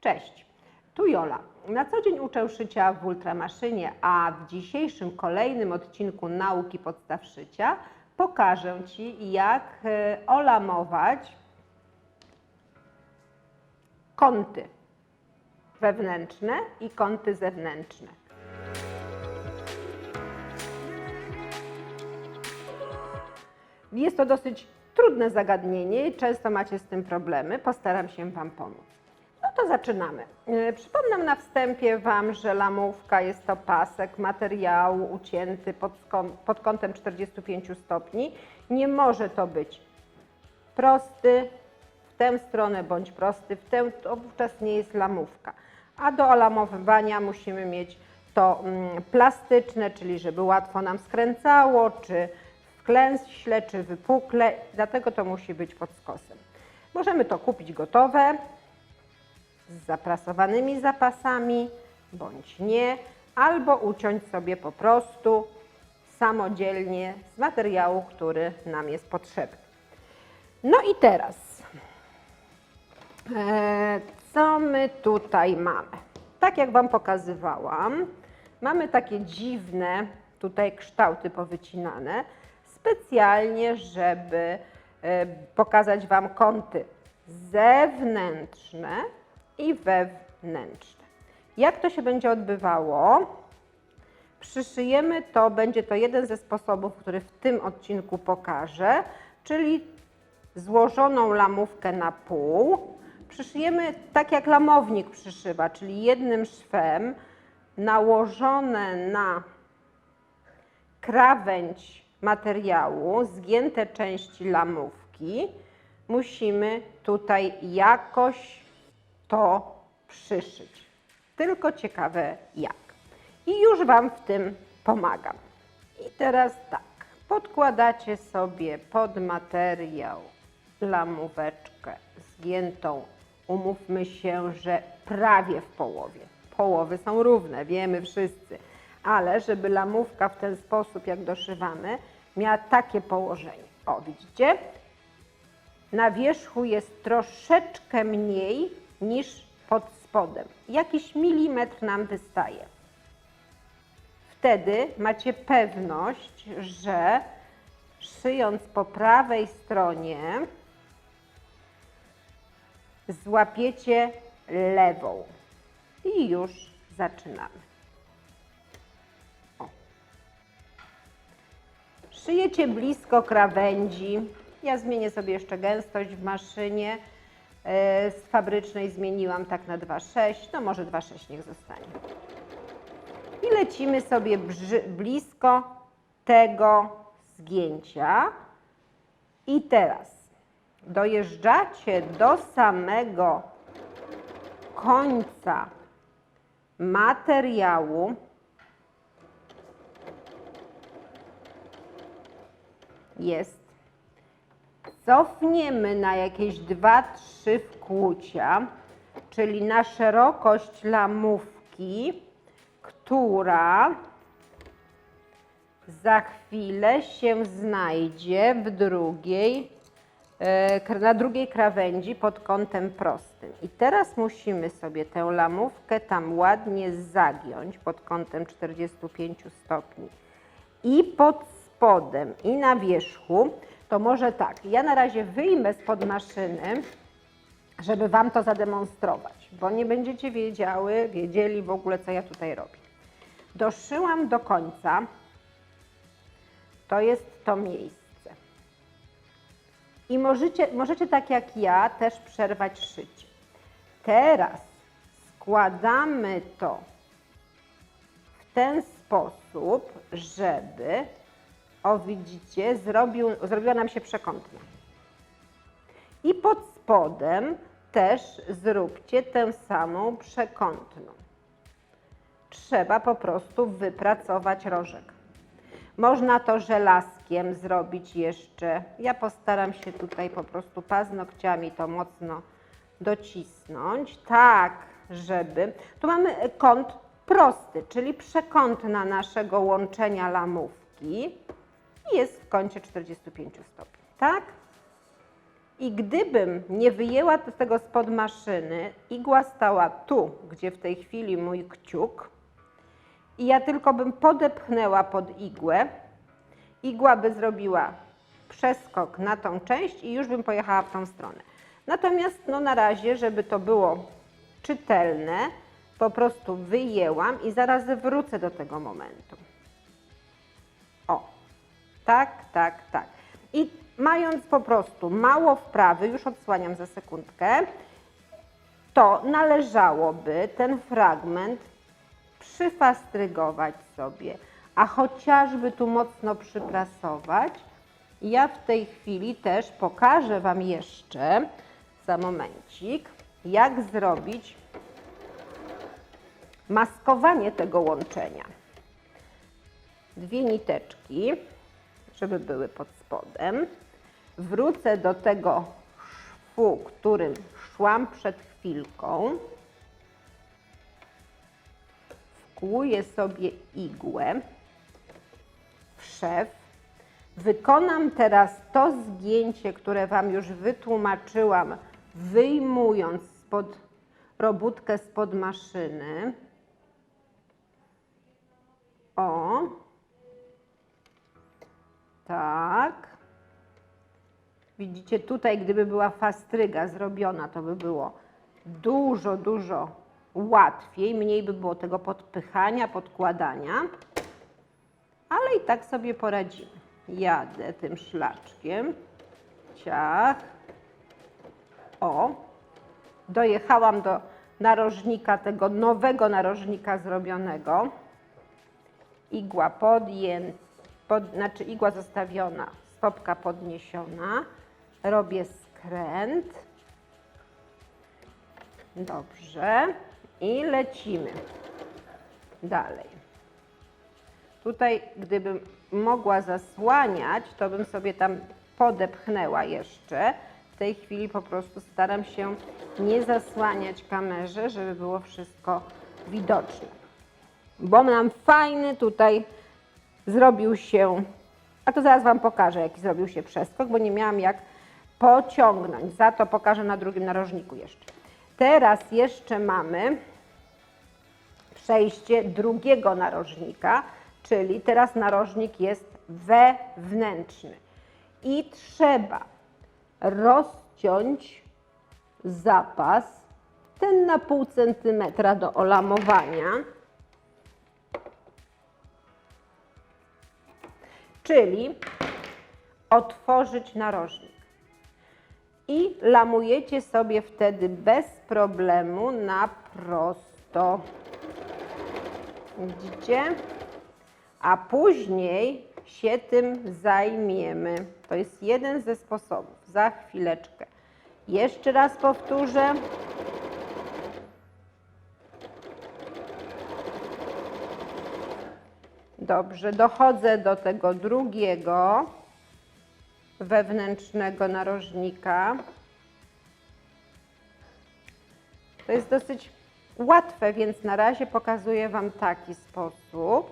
Cześć, tu Jola. Na co dzień uczę szycia w ultramaszynie, a w dzisiejszym kolejnym odcinku Nauki Podstaw Szycia pokażę Ci, jak e, olamować kąty wewnętrzne i kąty zewnętrzne. Jest to dosyć trudne zagadnienie i często macie z tym problemy. Postaram się Wam pomóc. To zaczynamy. E, Przypomnę na wstępie Wam, że lamówka jest to pasek materiału ucięty pod, pod kątem 45 stopni. Nie może to być prosty w tę stronę bądź prosty w tę, to wówczas nie jest lamówka. A do olamowywania musimy mieć to mm, plastyczne, czyli żeby łatwo nam skręcało, czy wklęśle, czy wypukle, dlatego to musi być pod skosem. Możemy to kupić gotowe, z zaprasowanymi zapasami, bądź nie, albo uciąć sobie po prostu samodzielnie z materiału, który nam jest potrzebny. No i teraz, e, co my tutaj mamy? Tak jak Wam pokazywałam, mamy takie dziwne tutaj kształty powycinane, specjalnie, żeby e, pokazać Wam kąty zewnętrzne i wewnętrzne. Jak to się będzie odbywało? Przyszyjemy to, będzie to jeden ze sposobów, który w tym odcinku pokażę, czyli złożoną lamówkę na pół. Przyszyjemy tak jak lamownik przyszywa, czyli jednym szwem nałożone na krawędź materiału, zgięte części lamówki, musimy tutaj jakoś to przyszyć. Tylko ciekawe jak. I już Wam w tym pomagam. I teraz tak, podkładacie sobie pod materiał lamóweczkę zgiętą. Umówmy się, że prawie w połowie. Połowy są równe, wiemy wszyscy. Ale żeby lamówka w ten sposób, jak doszywamy, miała takie położenie. O, widzicie? Na wierzchu jest troszeczkę mniej niż pod spodem. Jakiś milimetr nam wystaje. Wtedy macie pewność, że szyjąc po prawej stronie złapiecie lewą. I już zaczynamy. O. Szyjecie blisko krawędzi. Ja zmienię sobie jeszcze gęstość w maszynie. E, Z fabrycznej zmieniłam tak na 2,6, no może 2,6 niech zostanie. I lecimy sobie blisko tego zgięcia. I teraz dojeżdżacie do samego końca materiału. Jest cofniemy na jakieś 2-3 wkłucia, czyli na szerokość lamówki, która za chwilę się znajdzie w drugiej, e, na drugiej krawędzi pod kątem prostym. I teraz musimy sobie tę lamówkę tam ładnie zagiąć pod kątem 45 stopni. I pod spodem, i na wierzchu, to może tak, ja na razie wyjmę spod maszyny, żeby Wam to zademonstrować, bo nie będziecie wiedziały, wiedzieli w ogóle, co ja tutaj robię. Doszyłam do końca, to jest to miejsce. I możecie, możecie tak jak ja też przerwać szycie. Teraz składamy to w ten sposób, żeby, o widzicie, zrobił, zrobiła nam się przekątna. I pod spodem też zróbcie tę samą przekątną. Trzeba po prostu wypracować rożek. Można to żelazkiem zrobić jeszcze. Ja postaram się tutaj po prostu paznokciami to mocno docisnąć, tak żeby. Tu mamy kąt prosty, czyli przekątna naszego łączenia lamówki i jest w kącie 45 stopni, tak? I gdybym nie wyjęła tego spod maszyny, igła stała tu, gdzie w tej chwili mój kciuk, i ja tylko bym podepchnęła pod igłę, igła by zrobiła przeskok na tą część i już bym pojechała w tą stronę. Natomiast no na razie, żeby to było czytelne, po prostu wyjęłam i zaraz wrócę do tego momentu. Tak, tak, tak. I mając po prostu mało wprawy, już odsłaniam za sekundkę, to należałoby ten fragment przyfastrygować sobie, a chociażby tu mocno przyprasować. Ja w tej chwili też pokażę Wam jeszcze za momencik, jak zrobić maskowanie tego łączenia. Dwie niteczki, żeby były pod spodem. Wrócę do tego szwu, którym szłam przed chwilką. Wkłuję sobie igłę w szef. Wykonam teraz to zgięcie, które Wam już wytłumaczyłam, wyjmując spod robótkę spod maszyny. O. Tak. Widzicie, tutaj gdyby była fastryga zrobiona, to by było dużo, dużo łatwiej, mniej by było tego podpychania, podkładania, ale i tak sobie poradzimy. Jadę tym szlaczkiem, ciach, o, dojechałam do narożnika, tego nowego narożnika zrobionego. Igła podjęta, pod, znaczy igła zostawiona, stopka podniesiona. Robię skręt. Dobrze. I lecimy dalej. Tutaj, gdybym mogła zasłaniać, to bym sobie tam podepchnęła jeszcze. W tej chwili po prostu staram się nie zasłaniać kamerze, żeby było wszystko widoczne. Bo nam fajny tutaj zrobił się, a to zaraz Wam pokażę, jaki zrobił się przeskok, bo nie miałam jak pociągnąć. Za to pokażę na drugim narożniku jeszcze. Teraz jeszcze mamy przejście drugiego narożnika, czyli teraz narożnik jest wewnętrzny. I trzeba rozciąć zapas, ten na pół centymetra do olamowania. Czyli otworzyć narożnik. I lamujecie sobie wtedy bez problemu na prosto. Widzicie? A później się tym zajmiemy. To jest jeden ze sposobów. Za chwileczkę. Jeszcze raz powtórzę. Dobrze, dochodzę do tego drugiego wewnętrznego narożnika. To jest dosyć łatwe, więc na razie pokazuję Wam taki sposób.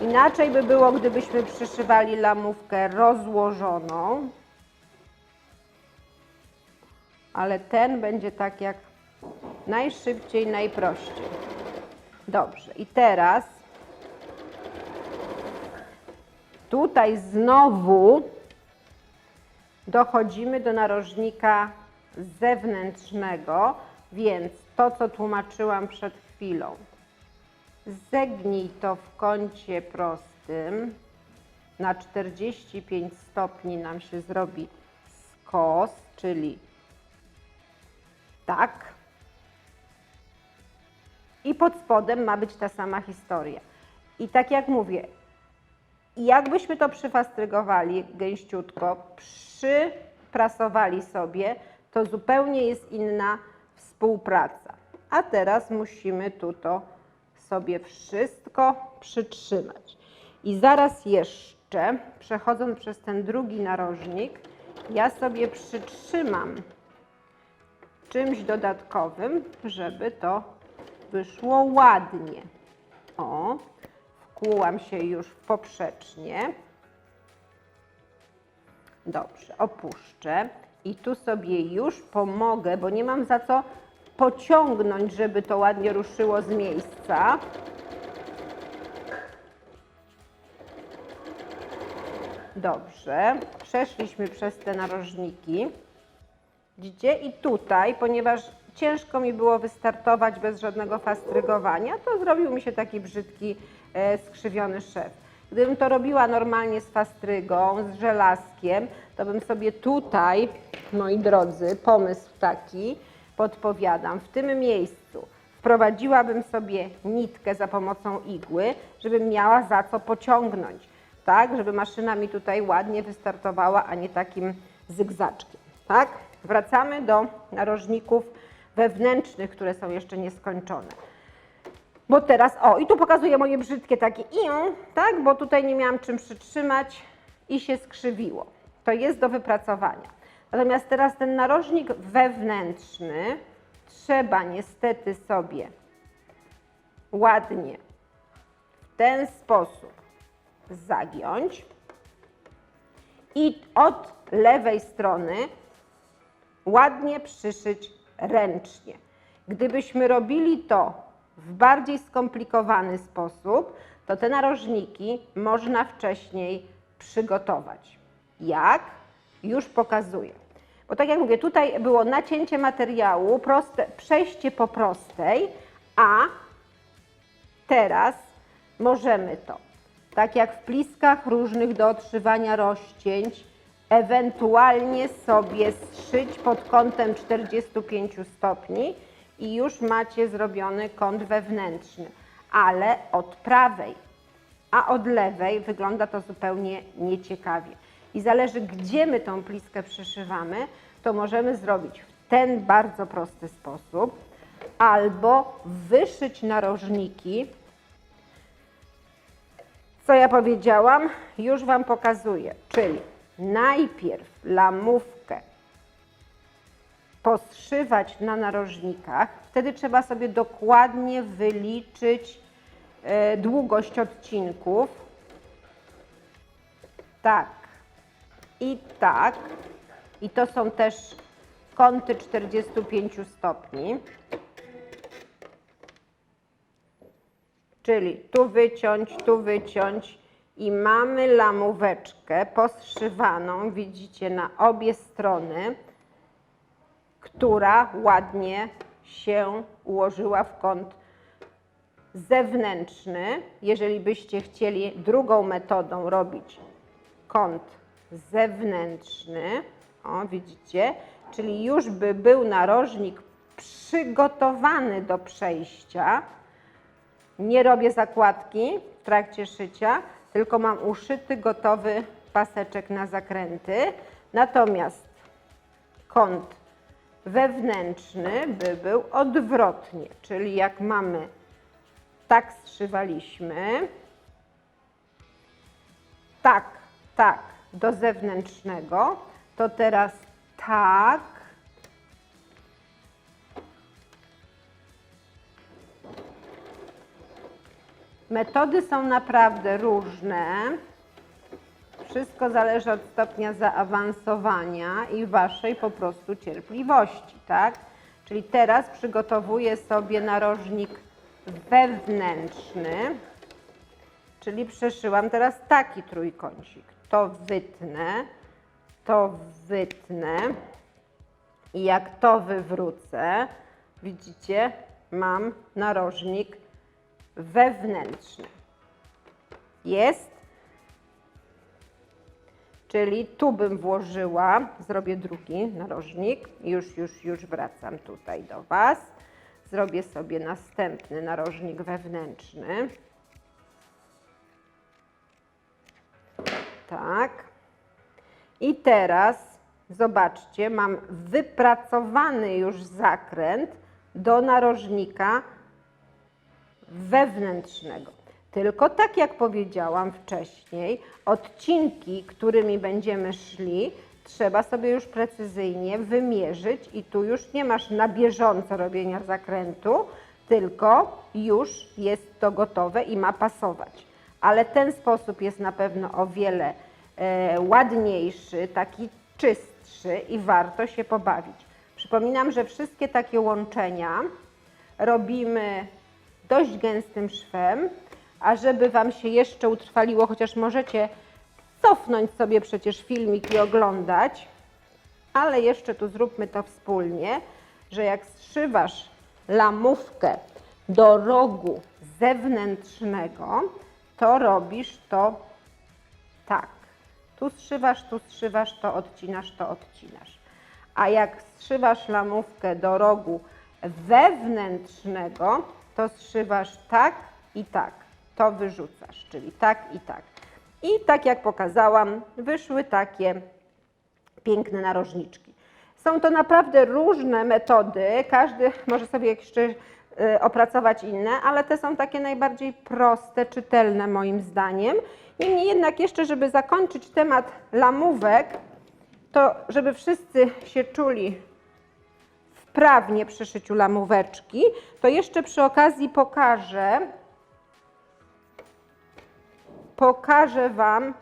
Inaczej by było, gdybyśmy przyszywali lamówkę rozłożoną. Ale ten będzie tak jak najszybciej, najprościej. Dobrze, i teraz tutaj znowu dochodzimy do narożnika zewnętrznego, więc to, co tłumaczyłam przed chwilą. Zegnij to w kącie prostym. Na 45 stopni nam się zrobi skos, czyli tak. I pod spodem ma być ta sama historia. I tak jak mówię, jakbyśmy to przyfastrygowali gęściutko, przyprasowali sobie, to zupełnie jest inna współpraca. A teraz musimy tu to sobie wszystko przytrzymać. I zaraz jeszcze, przechodząc przez ten drugi narożnik, ja sobie przytrzymam czymś dodatkowym, żeby to wyszło ładnie. O, wkłułam się już w poprzecznie. Dobrze, opuszczę i tu sobie już pomogę, bo nie mam za co pociągnąć, żeby to ładnie ruszyło z miejsca. Dobrze, przeszliśmy przez te narożniki. Widzicie? I tutaj, ponieważ ciężko mi było wystartować bez żadnego fastrygowania, to zrobił mi się taki brzydki, e, skrzywiony szef. Gdybym to robiła normalnie z fastrygą, z żelazkiem, to bym sobie tutaj, moi drodzy, pomysł taki, podpowiadam, w tym miejscu wprowadziłabym sobie nitkę za pomocą igły, żebym miała za co pociągnąć, tak, żeby maszyna mi tutaj ładnie wystartowała, a nie takim zygzaczkiem, tak. Wracamy do narożników wewnętrznych, które są jeszcze nieskończone. Bo teraz, o, i tu pokazuję moje brzydkie takie ią, tak, bo tutaj nie miałam czym przytrzymać i się skrzywiło. To jest do wypracowania. Natomiast teraz ten narożnik wewnętrzny trzeba niestety sobie ładnie w ten sposób zagiąć i od lewej strony ładnie przyszyć ręcznie. Gdybyśmy robili to w bardziej skomplikowany sposób, to te narożniki można wcześniej przygotować. Jak? Już pokazuję. Bo tak jak mówię, tutaj było nacięcie materiału, proste, przejście po prostej, a teraz możemy to, tak jak w pliskach różnych do odszywania rozcięć, ewentualnie sobie zszyć pod kątem 45 stopni i już macie zrobiony kąt wewnętrzny, ale od prawej, a od lewej wygląda to zupełnie nieciekawie. I zależy, gdzie my tą pliskę przyszywamy, to możemy zrobić w ten bardzo prosty sposób, albo wyszyć narożniki. Co ja powiedziałam? Już Wam pokazuję, czyli najpierw lamówkę poszywać na narożnikach. Wtedy trzeba sobie dokładnie wyliczyć e, długość odcinków. Tak i tak. I to są też kąty 45 stopni. Czyli tu wyciąć, tu wyciąć i mamy lamóweczkę poszywaną, widzicie, na obie strony która ładnie się ułożyła w kąt zewnętrzny. Jeżeli byście chcieli drugą metodą robić kąt zewnętrzny, o widzicie, czyli już by był narożnik przygotowany do przejścia. Nie robię zakładki w trakcie szycia, tylko mam uszyty gotowy paseczek na zakręty. Natomiast kąt wewnętrzny by był odwrotnie, czyli jak mamy tak zszywaliśmy, tak, tak do zewnętrznego, to teraz tak. Metody są naprawdę różne. Wszystko zależy od stopnia zaawansowania i waszej po prostu cierpliwości, tak? Czyli teraz przygotowuję sobie narożnik wewnętrzny, czyli przeszyłam teraz taki trójkącik. To wytnę, to wytnę i jak to wywrócę, widzicie, mam narożnik wewnętrzny. Jest? Czyli tu bym włożyła, zrobię drugi narożnik, już, już, już wracam tutaj do Was. Zrobię sobie następny narożnik wewnętrzny. Tak. I teraz zobaczcie, mam wypracowany już zakręt do narożnika wewnętrznego. Tylko tak jak powiedziałam wcześniej, odcinki, którymi będziemy szli, trzeba sobie już precyzyjnie wymierzyć i tu już nie masz na bieżąco robienia zakrętu, tylko już jest to gotowe i ma pasować. Ale ten sposób jest na pewno o wiele e, ładniejszy, taki czystszy i warto się pobawić. Przypominam, że wszystkie takie łączenia robimy dość gęstym szwem, a żeby Wam się jeszcze utrwaliło, chociaż możecie cofnąć sobie przecież filmik i oglądać, ale jeszcze tu zróbmy to wspólnie, że jak zszywasz lamówkę do rogu zewnętrznego, to robisz to tak. Tu zszywasz, tu zszywasz, to odcinasz, to odcinasz. A jak zszywasz lamówkę do rogu wewnętrznego, to zszywasz tak i tak. To wyrzucasz, czyli tak i tak. I tak jak pokazałam, wyszły takie piękne narożniczki. Są to naprawdę różne metody, każdy może sobie jeszcze y, opracować inne, ale te są takie najbardziej proste, czytelne moim zdaniem. Niemniej jednak jeszcze, żeby zakończyć temat lamówek, to żeby wszyscy się czuli wprawnie przy szyciu lamóweczki, to jeszcze przy okazji pokażę, pokażę Wam,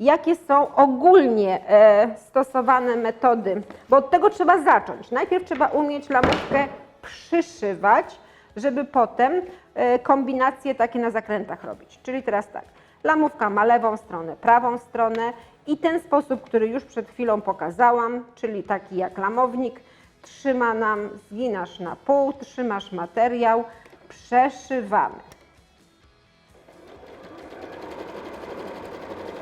jakie są ogólnie e, stosowane metody, bo od tego trzeba zacząć. Najpierw trzeba umieć lamówkę przyszywać, żeby potem e, kombinacje takie na zakrętach robić. Czyli teraz tak, lamówka ma lewą stronę, prawą stronę i ten sposób, który już przed chwilą pokazałam, czyli taki jak lamownik, trzyma nam, zginasz na pół, trzymasz materiał, przeszywamy.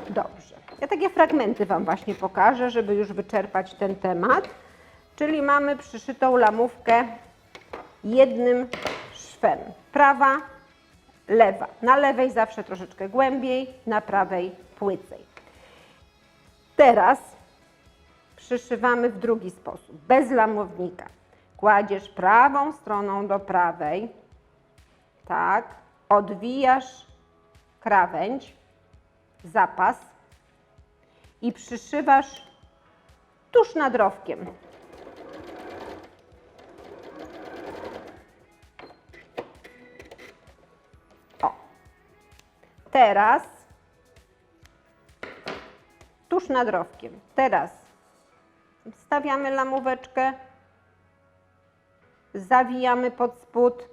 Dobrze. Ja takie fragmenty Wam właśnie pokażę, żeby już wyczerpać ten temat. Czyli mamy przyszytą lamówkę jednym szwem. Prawa, lewa. Na lewej zawsze troszeczkę głębiej, na prawej płycej. Teraz przyszywamy w drugi sposób, bez lamownika. Kładziesz prawą stroną do prawej, tak, odwijasz krawędź, zapas i przyszywasz tuż nad rowkiem. O. Teraz tuż nad rowkiem. Teraz stawiamy lamóweczkę, zawijamy pod spód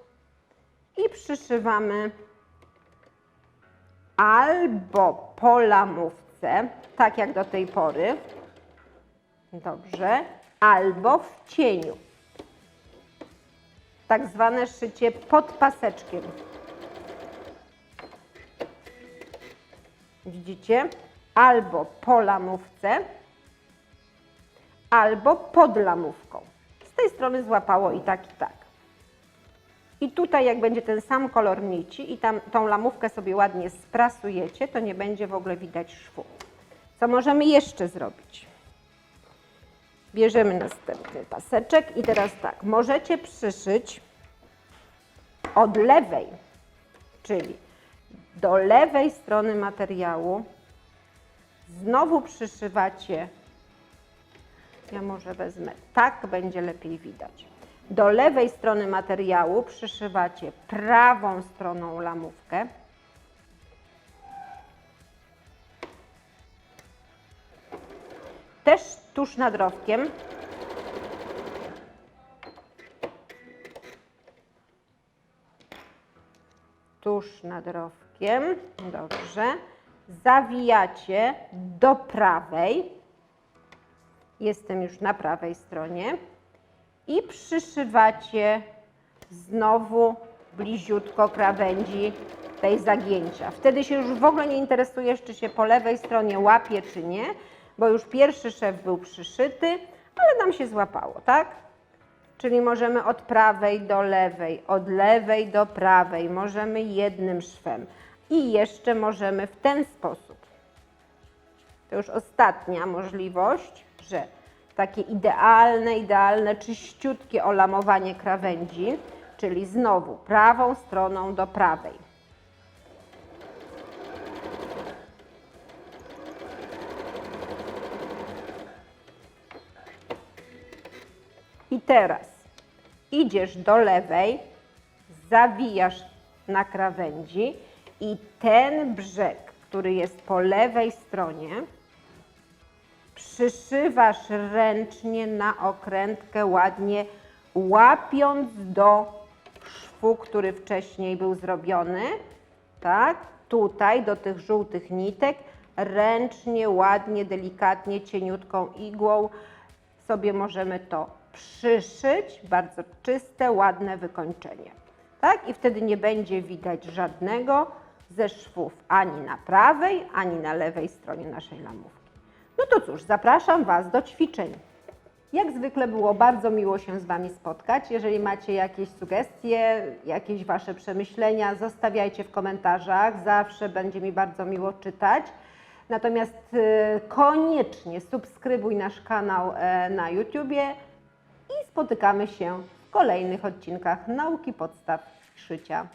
i przyszywamy albo po lamówce, tak jak do tej pory, dobrze, albo w cieniu. Tak zwane szycie pod paseczkiem. Widzicie? Albo po lamówce, albo pod lamówką. Z tej strony złapało i tak, i tak. I tutaj jak będzie ten sam kolor nici i tam tą lamówkę sobie ładnie sprasujecie, to nie będzie w ogóle widać szwu. Co możemy jeszcze zrobić? Bierzemy następny paseczek i teraz tak, możecie przyszyć od lewej, czyli do lewej strony materiału. Znowu przyszywacie, ja może wezmę, tak będzie lepiej widać. Do lewej strony materiału przyszywacie prawą stroną lamówkę. Też tuż nad rowkiem. Tuż nad rowkiem. Dobrze. Zawijacie do prawej. Jestem już na prawej stronie i przyszywacie znowu bliziutko krawędzi tej zagięcia. Wtedy się już w ogóle nie interesujesz, czy się po lewej stronie łapie, czy nie, bo już pierwszy szef był przyszyty, ale nam się złapało, tak? Czyli możemy od prawej do lewej, od lewej do prawej, możemy jednym szwem. I jeszcze możemy w ten sposób. To już ostatnia możliwość, że takie idealne, idealne, czyściutkie olamowanie krawędzi, czyli znowu prawą stroną do prawej. I teraz idziesz do lewej, zawijasz na krawędzi i ten brzeg, który jest po lewej stronie, przyszywasz ręcznie na okrętkę, ładnie łapiąc do szwu, który wcześniej był zrobiony. Tak, tutaj do tych żółtych nitek ręcznie, ładnie, delikatnie, cieniutką igłą sobie możemy to przyszyć. Bardzo czyste, ładne wykończenie. Tak, i wtedy nie będzie widać żadnego ze szwów ani na prawej, ani na lewej stronie naszej lamówki. No to cóż, zapraszam Was do ćwiczeń. Jak zwykle było bardzo miło się z Wami spotkać. Jeżeli macie jakieś sugestie, jakieś Wasze przemyślenia, zostawiajcie w komentarzach. Zawsze będzie mi bardzo miło czytać. Natomiast y, koniecznie subskrybuj nasz kanał e, na YouTubie i spotykamy się w kolejnych odcinkach Nauki Podstaw Szycia.